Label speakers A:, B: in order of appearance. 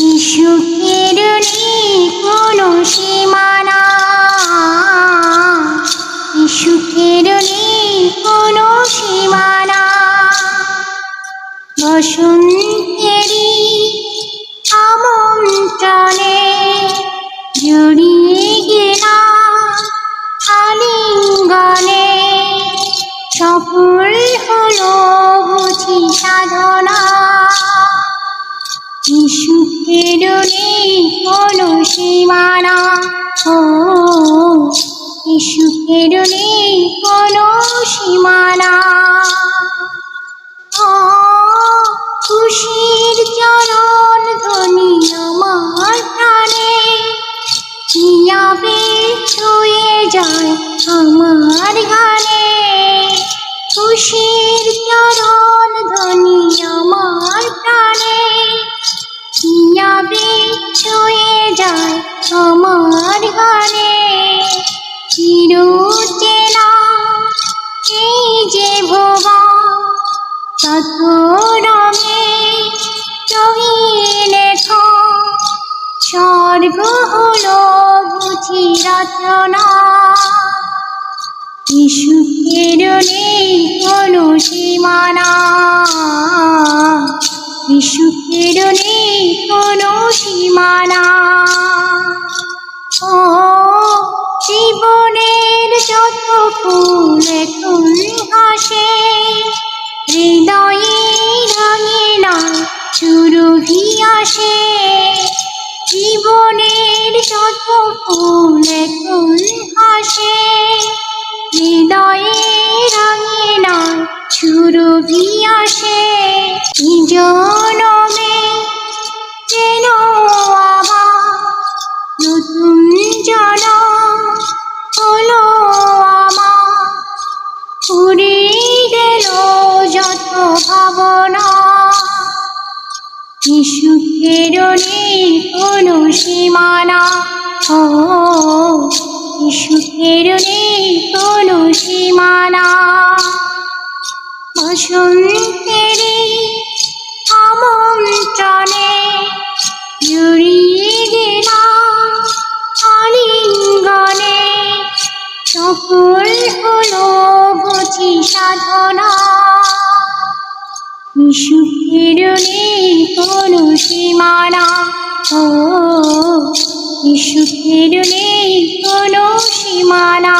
A: সুখের নেই কোনো সীমানা। সুখের নেই কোনো সীমানা। বসন্তেরই আমন্ত্রণে জড়িয়ে গেলাম আলিঙ্গনে। সফল হলো বুঝি সাধনা। সুখের নেই কোনো সীমানা। ও সুখের নেই কোনো সীমানা। ও, খুশির চরণ ধ্বনি আমার প্রাণে। নিয়াবে ছুঁয়ে যায় আমার গানে খুশির ছুঁয়ে যায় আমার গানে। চিরচেনা এই যে ভবা কত রঙে রঙিয়ে লেখা। স্বর্গ হলো বুঝি রচনা। সুখের নেই কোনো সীমানা। সুরভি আসে জীবনের ফুল এখন হাসে। হৃদয়ে রঙে নয় সুরভি আসে এই সুখের কোনো সীমানা। ও সুখের নেই কোনো সীমানা। বসন্তেরই আমন্ত্রণে জড়িয়ে গেলাম আলিঙ্গনে। সফল হলো বুঝি সাধনা। সুখের কোনো সীমানা ও সুখের নেই কোনো সীমানা।